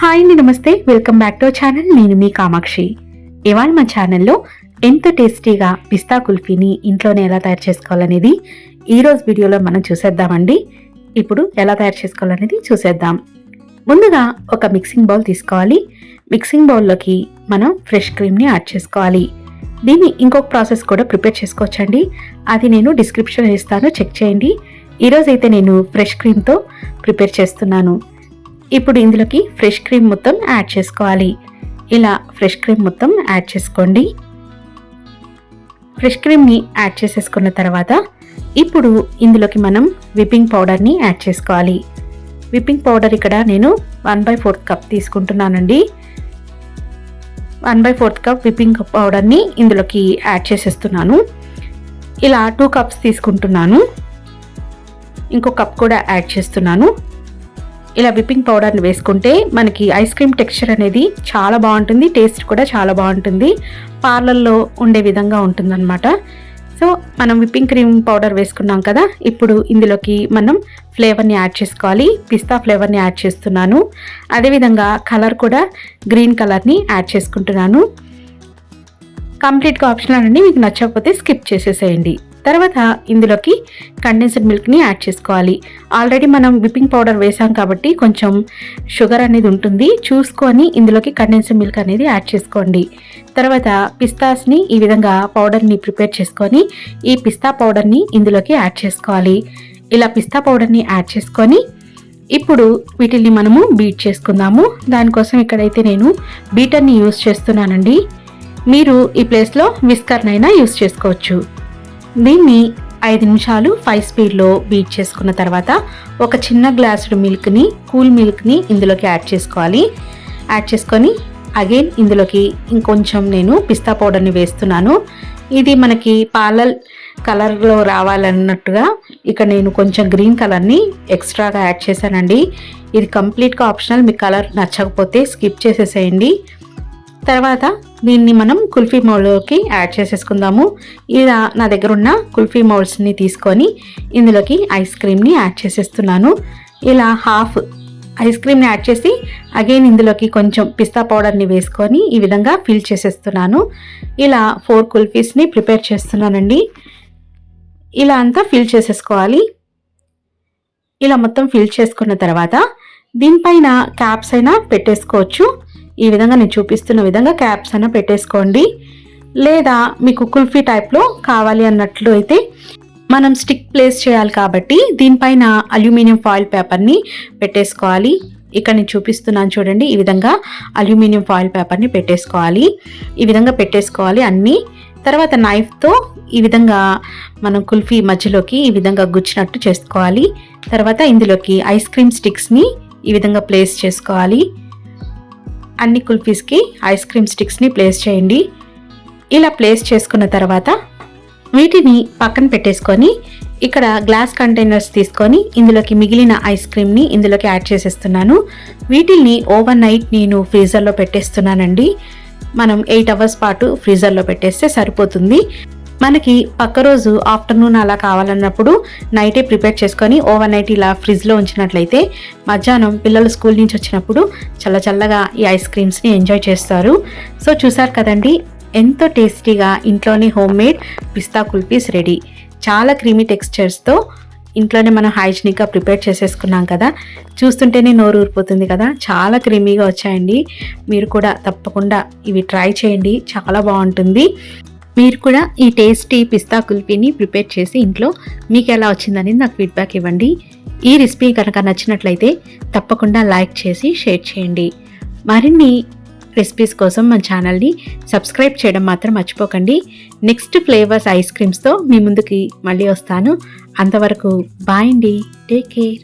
Hi అండి నమస్తే. Welcome back to channel. నేను మీ కామాక్షి. ఇవాళ మా ఛానల్లో ఎంత టేస్టీగా పిస్తా కుల్ఫీని ఇంట్లోనే ఎలా తయారు చేసుకోవాలనేది ఈరోజు వీడియోలో మనం చూసేద్దామండి. ఇప్పుడు ఎలా తయారు చేసుకోవాలనేది చూసేద్దాం. ముందుగా ఒక మిక్సింగ్ బౌల్ తీసుకోవాలి. మిక్సింగ్ బౌల్లోకి మనం ఫ్రెష్ క్రీమ్ని యాడ్ చేసుకోవాలి. దీన్ని ఇంకొక ప్రాసెస్ కూడా ప్రిపేర్ చేసుకోవచ్చండి. అది నేను డిస్క్రిప్షన్ ఇస్తాను. చెక్ చేయండి. ఈరోజు అయితే నేను ఫ్రెష్ క్రీమ్తో ప్రిపేర్ చేస్తున్నాను. ఇప్పుడు ఇందులోకి ఫ్రెష్ క్రీమ్ మొత్తం యాడ్ చేసుకోవాలి. ఇలా ఫ్రెష్ క్రీమ్ మొత్తం యాడ్ చేసుకోండి. ఫ్రెష్ క్రీమ్ని యాడ్ చేసేసుకున్న తర్వాత ఇప్పుడు ఇందులోకి మనం విప్పింగ్ పౌడర్ని యాడ్ చేసుకోవాలి. విప్పింగ్ పౌడర్ ఇక్కడ నేను వన్ బై ఫోర్త్ కప్ తీసుకుంటున్నానండి. One by fourth cup whipping పౌడర్ని ఇందులోకి యాడ్ చేసేస్తున్నాను. ఇలా టూ కప్స్ తీసుకుంటున్నాను. ఇంకో కప్ కూడా యాడ్ చేస్తున్నాను. ఇలా విప్పింగ్ పౌడర్ని వేసుకుంటే మనకి ఐస్ క్రీమ్ టెక్స్చర్ అనేది చాలా బాగుంటుంది టేస్ట్ కూడా చాలా బాగుంటుంది పార్లర్లో ఉండే విధంగా ఉంటుందన్నమాట. సో మనం విప్పింగ్ క్రీమ్ పౌడర్ వేసుకున్నాం కదా ఇప్పుడు ఇందులోకి మనం ఫ్లేవర్ని యాడ్ చేసుకోవాలి. పిస్తా ఫ్లేవర్ని యాడ్ చేస్తున్నాను. అదేవిధంగా కలర్ కూడా గ్రీన్ కలర్ని యాడ్ చేసుకుంటున్నాను. కంప్లీట్గా ఆప్షనల్ అండి మీకు నచ్చకపోతే స్కిప్ చేసేసేయండి. తర్వాత ఇందులోకి కండెన్స్డ్ మిల్క్ని యాడ్ చేసుకోవాలి. ఆల్రెడీ మనం విప్పింగ్ పౌడర్ వేసాం కాబట్టి కొంచెం షుగర్ అనేది ఉంటుంది. చూసుకొని ఇందులోకి కండెన్స్డ్ మిల్క్ అనేది యాడ్ చేసుకోండి. తర్వాత పిస్తాస్ని ఈ విధంగా పౌడర్ని ప్రిపేర్ చేసుకొని ఈ పిస్తా పౌడర్ని ఇందులోకి యాడ్ చేసుకోవాలి. ఇలా పిస్తా పౌడర్ని యాడ్ చేసుకొని ఇప్పుడు వీటిని మనము బీట్ చేసుకుందాము. దానికోసం ఇక్కడైతే నేను బీటర్ని యూస్ చేస్తున్నానండి. మీరు ఈ ప్లేస్లో విస్కర్నైనా యూస్ చేసుకోవచ్చు. దీన్ని ఐదు నిమిషాలు ఫైవ్ స్పీడ్లో బీట్ చేసుకున్న తర్వాత ఒక చిన్న గ్లాసుడు మిల్క్ని కూల్ మిల్క్ని ఇందులోకి యాడ్ చేసుకోవాలి. యాడ్ చేసుకొని అగైన్ ఇందులోకి ఇంకొంచెం నేను పిస్తా పౌడర్ని వేస్తున్నాను. ఇది మనకి పాల కలర్లో రావాలన్నట్టుగా ఇక్కడ నేను కొంచెం గ్రీన్ కలర్ని ఎక్స్ట్రాగా యాడ్ చేశానండి. ఇది కంప్లీట్గా ఆప్షనల్ మీ కలర్ నచ్చకపోతే స్కిప్ చేసేసేయండి. తర్వాత దీన్ని మనం కుల్ఫీ మౌల్డ్లోకి యాడ్ చేసేసుకుందాము. ఇలా నా దగ్గర ఉన్న కుల్ఫీ మౌల్డ్స్ని తీసుకొని ఇందులోకి ఐస్ క్రీమ్ని యాడ్ చేసేస్తున్నాను. ఇలా హాఫ్ ఐస్ క్రీమ్ని యాడ్ చేసి అగైన్ ఇందులోకి కొంచెం పిస్తా పౌడర్ని వేసుకొని ఈ విధంగా ఫిల్ చేసేస్తున్నాను. ఇలా ఫోర్ కుల్ఫీస్ని ప్రిపేర్ చేస్తున్నానండి. ఇలా అంతా ఫిల్ చేసేసుకోవాలి. ఇలా మొత్తం ఫిల్ చేసుకున్న తర్వాత దీనిపైన క్యాప్స్ అయినా పెట్టేసుకోవచ్చు. ఈ విధంగా నేను చూపిస్తున్న విధంగా క్యాప్స్ అయినా పెట్టేసుకోండి. లేదా మీకు కుల్ఫీ టైప్లో కావాలి అన్నట్లు అయితే మనం స్టిక్ ప్లేస్ చేయాలి కాబట్టి దీనిపైన అల్యూమినియం ఫాయిల్ పేపర్ని పెట్టేసుకోవాలి. ఇక్కడ నేను చూపిస్తున్నాను చూడండి ఈ విధంగా అల్యూమినియం ఫాయిల్ పేపర్ని పెట్టేసుకోవాలి. ఈ విధంగా పెట్టేసుకోవాలి అన్నీ. తర్వాత నైఫ్తో ఈ విధంగా మనం కుల్ఫీ మధ్యలోకి ఈ విధంగా గుచ్చినట్టు చేసుకోవాలి. తర్వాత ఇందులోకి ఐస్ క్రీమ్ స్టిక్స్ని ఈ విధంగా ప్లేస్ చేసుకోవాలి. అన్ని కుల్ఫీస్కి ఐస్ క్రీమ్ స్టిక్స్ని ప్లేస్ చేయండి. ఇలా ప్లేస్ చేసుకున్న తర్వాత వీటిని పక్కన పెట్టేసుకొని ఇక్కడ గ్లాస్ కంటైనర్స్ తీసుకొని ఇందులోకి మిగిలిన ఐస్ క్రీమ్ని ఇందులోకి యాడ్ చేసేస్తున్నాను. వీటిల్ని ఓవర్ నైట్ నేను ఫ్రీజర్లో పెట్టేస్తున్నానండి. మనం ఎయిట్ అవర్స్ పాటు ఫ్రీజర్లో పెట్టేస్తే సరిపోతుంది. మనకి పక్క రోజు ఆఫ్టర్నూన్ అలా కావాలన్నప్పుడు నైటే ప్రిపేర్ చేసుకొని ఓవర్ నైట్ ఇలా ఫ్రిడ్జ్లో ఉంచినట్లయితే మధ్యాహ్నం పిల్లలు స్కూల్ నుంచి వచ్చినప్పుడు చల్ల చల్లగా ఈ ఐస్ క్రీమ్స్ని ఎంజాయ్ చేస్తారు. సో చూసారు కదండి ఎంతో టేస్టీగా ఇంట్లోనే home made pista kulfis ready. చాలా క్రీమీ టెక్స్చర్స్తో ఇంట్లోనే మనం హైజీనిక్గా ప్రిపేర్ చేసేసుకున్నాం కదా. చూస్తుంటేనే నోరు ఊరిపోతుంది కదా. చాలా క్రీమీగా వచ్చాయండి. మీరు కూడా తప్పకుండా ఇవి ట్రై చేయండి. చాలా బాగుంటుంది. మీరు కూడా ఈ టేస్టీ పిస్తా కుల్ఫీని ప్రిపేర్ చేసి ఇంట్లో మీకు ఎలా వచ్చిందని నాకు ఫీడ్బ్యాక్ ఇవ్వండి. ఈ రెసిపీ కనుక నచ్చినట్లయితే తప్పకుండా లైక్ చేసి షేర్ చేయండి. మరిన్ని రెసిపీస్ కోసం మన ఛానల్ని సబ్స్క్రైబ్ చేయడం మాత్రం మర్చిపోకండి. నెక్స్ట్ ఫ్లేవర్స్ ఐస్ క్రీమ్స్తో మీ ముందుకి మళ్ళీ వస్తాను. అంతవరకు బాయ్ అండి. Take care